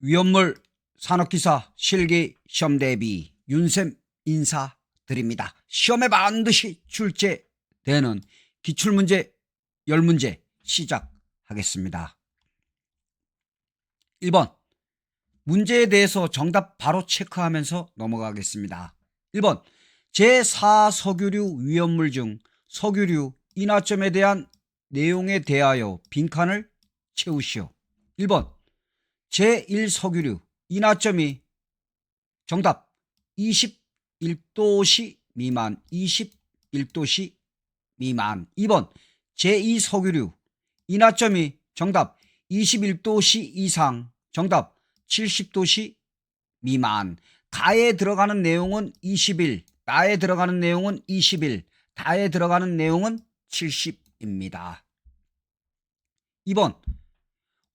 위험물 산업기사 실기 시험 대비 윤쌤 인사드립니다. 시험에 반드시 출제되는 기출문제 10문제 시작하겠습니다. 1번 문제에 대해서 정답 바로 체크하면서 넘어가겠습니다. 1번 제4석유류 위험물 중 석유류 인하점에 대한 내용에 대하여 빈칸을 채우시오. 1번 제1석유류. 인하점이 정답. 21도씨 미만 21도씨 미만. 2번 제2석유류. 인하점이 정답. 21도씨 이상. 정답. 70도씨 미만. 가에 들어가는 내용은 21 나에 들어가는 내용은 21 다에 들어가는 내용은 70입니다. 2번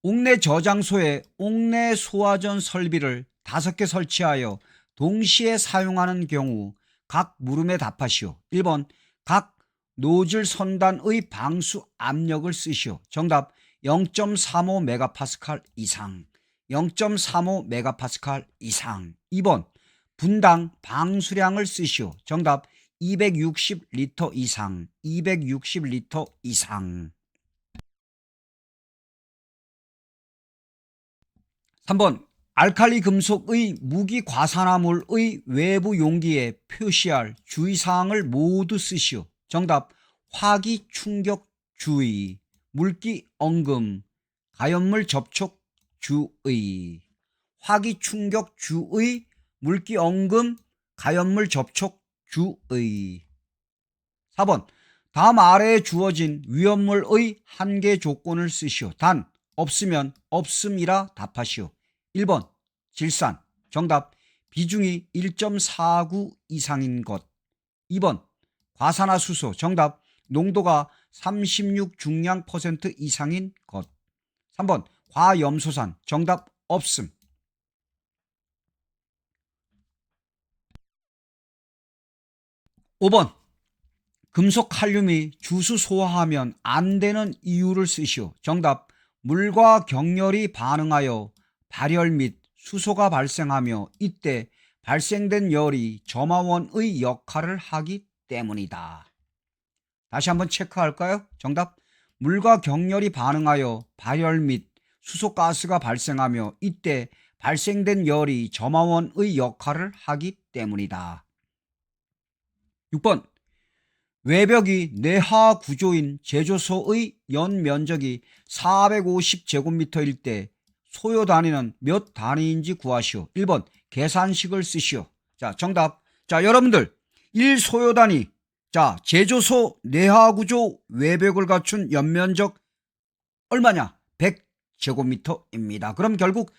옥내 저장소에 옥내 소화전 설비를 다섯 개 설치하여 동시에 사용하는 경우 각 물음에 답하시오. 1번 각 노즐 선단의 방수 압력을 쓰시오. 정답 0.35 메가파스칼 이상 0.35 메가파스칼 이상 2번 분당 방수량을 쓰시오. 정답 260리터 이상 260리터 이상 3번 알칼리 금속의 무기 과산화물의 외부 용기에 표시할 주의사항을 모두 쓰시오. 정답 화기 충격 주의 물기 엉금 가연물 접촉 주의 화기 충격 주의 물기 엉금 가연물 접촉 주의 4번 다음 아래에 주어진 위험물의 한계 조건을 쓰시오. 단 없으면 없음이라 답하시오. 1번 질산 정답. 비중이 1.49 이상인 것. 2번 과산화수소 정답. 농도가 36 중량 퍼센트 이상인 것. 3번 과염소산 정답. 없음. 5번 금속 칼륨이 주수 소화하면 안 되는 이유를 쓰시오. 정답 물과 격렬히 반응하여 발열 및 수소가 발생하며 이때 발생된 열이 점화원의 역할을 하기 때문이다. 다시 한번 체크할까요? 정답 물과 격렬히 반응하여 발열 및 수소가스가 발생하며 이때 발생된 열이 점화원의 역할을 하기 때문이다. 6번 외벽이 내하 구조인 제조소의 연 면적이 450제곱미터일 때 소요 단위는 몇 단위인지 구하시오. 1번 계산식을 쓰시오. 자, 정답. 자, 여러분들 1소요 단위. 자, 제조소 내하 구조 외벽을 갖춘 연면적 얼마냐? 100제곱미터입니다. 그럼 결국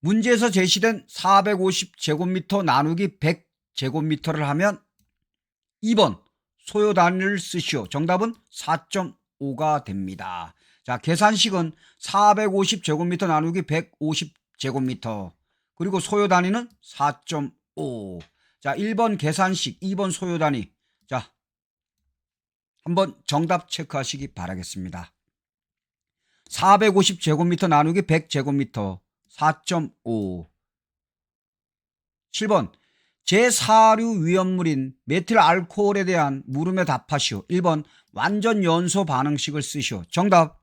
문제에서 제시된 450제곱미터 나누기 100제곱미터를 하면 2번 소요 단위를 쓰시오. 정답은 4.5가 됩니다. 자, 계산식은 450제곱미터 나누기 150제곱미터. 그리고 소요 단위는 4.5. 자, 1번 계산식, 2번 소요 단위. 자, 한번 정답 체크하시기 바라겠습니다. 450제곱미터 나누기 100제곱미터 4.5. 7번 제4류 위험물인 메틸 알코올에 대한 물음에 답하시오. 1번 완전 연소 반응식을 쓰시오. 정답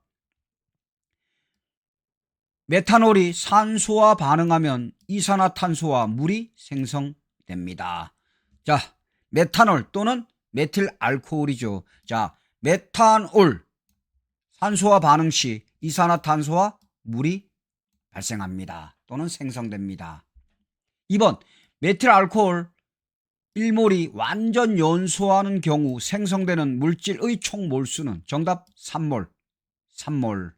메탄올이 산소와 반응하면 이산화탄소와 물이 생성됩니다. 자, 메탄올 또는 메틸 알코올이죠. 자, 메탄올 산소와 반응 시 이산화탄소와 물이 발생합니다. 또는 생성됩니다. 2번 메틸 알코올 1몰이 완전 연소하는 경우 생성되는 물질의 총 몰수는 정답 3몰. 3몰.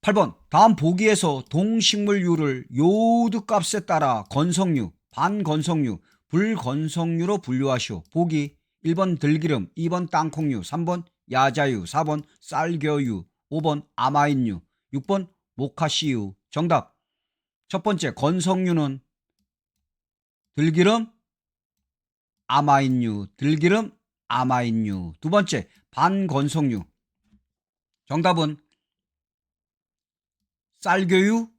8번 다음 보기에서 동식물유를 요드 값에 따라 건성유, 반건성유, 불건성유로 분류하시오. 보기 1번 들기름, 2번 땅콩유, 3번 야자유, 4번 쌀겨유, 5번 아마인유, 6번 모카시유. 정답. 첫 번째 건성유는 들기름, 아마인유, 들기름, 아마인유. 두 번째 반건성유. 정답은 쌀교유,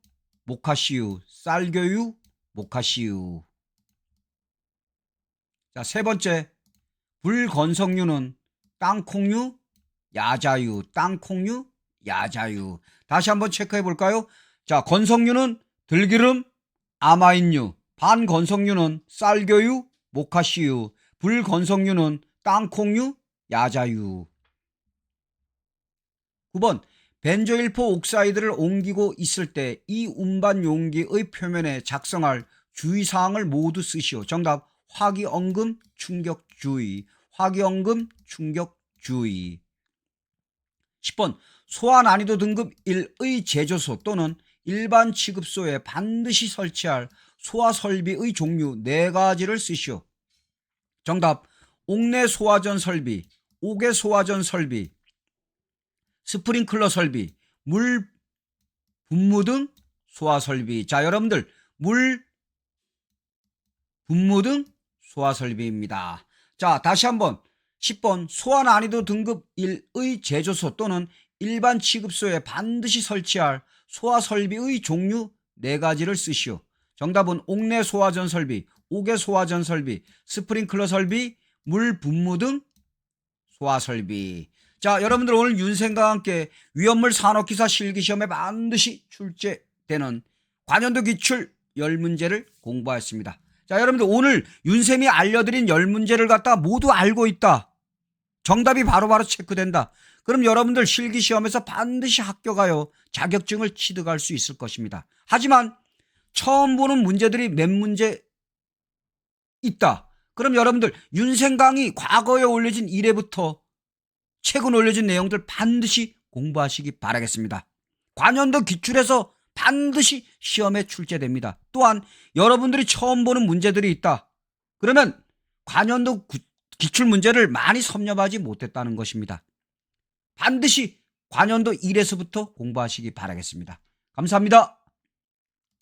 모카시유, 쌀교유, 모카시유. 자, 세 번째. 불건성류는 땅콩류, 야자유, 땅콩류, 야자유. 다시 한번 체크해 볼까요? 자, 건성류는 들기름, 아마인류, 반건성류는 쌀교유, 모카시유, 불건성류는 땅콩류, 야자유. 9번 벤조일포 옥사이드를 옮기고 있을 때 이 운반 용기의 표면에 작성할 주의사항을 모두 쓰시오. 정답 화기엉금 충격주의 화기엉금 충격주의 10번 소화 난이도 등급 1의 제조소 또는 일반 취급소에 반드시 설치할 소화 설비의 종류 4가지를 쓰시오. 정답 옥내 소화전 설비, 옥외 소화전 설비, 스프링클러 설비, 물 분무 등 소화 설비. 자, 여러분들 물 분무 등 소화 설비입니다. 자, 다시 한번 10번 소화 난이도 등급 1의 제조소 또는 일반 취급소에 반드시 설치할 소화 설비의 종류 4가지를 쓰시오. 정답은 옥내 소화전 설비, 옥외 소화전 설비, 스프링클러 설비, 물 분무 등 소화 설비. 자, 여러분들 오늘 윤생과 함께 위험물 산업기사 실기시험에 반드시 출제되는 관연도 기출 10문제를 공부하였습니다. 자, 여러분들 오늘 윤쌤이 알려드린 10문제를 갖다가 모두 알고 있다. 정답이 바로 바로 체크된다. 그럼 여러분들 실기시험에서 반드시 합격하여 자격증을 취득할 수 있을 것입니다. 하지만 처음 보는 문제들이 몇 문제 있다. 그럼 여러분들 윤생강이 과거에 올려진 1회부터 최근 올려진 내용들 반드시 공부하시기 바라겠습니다. 관연도 기출에서 반드시 시험에 출제됩니다. 또한 여러분들이 처음 보는 문제들이 있다. 그러면 관연도 구- 기출 문제를 많이 섭렵하지 못했다는 것입니다. 반드시 관연도 1에서부터 공부하시기 바라겠습니다. 감사합니다.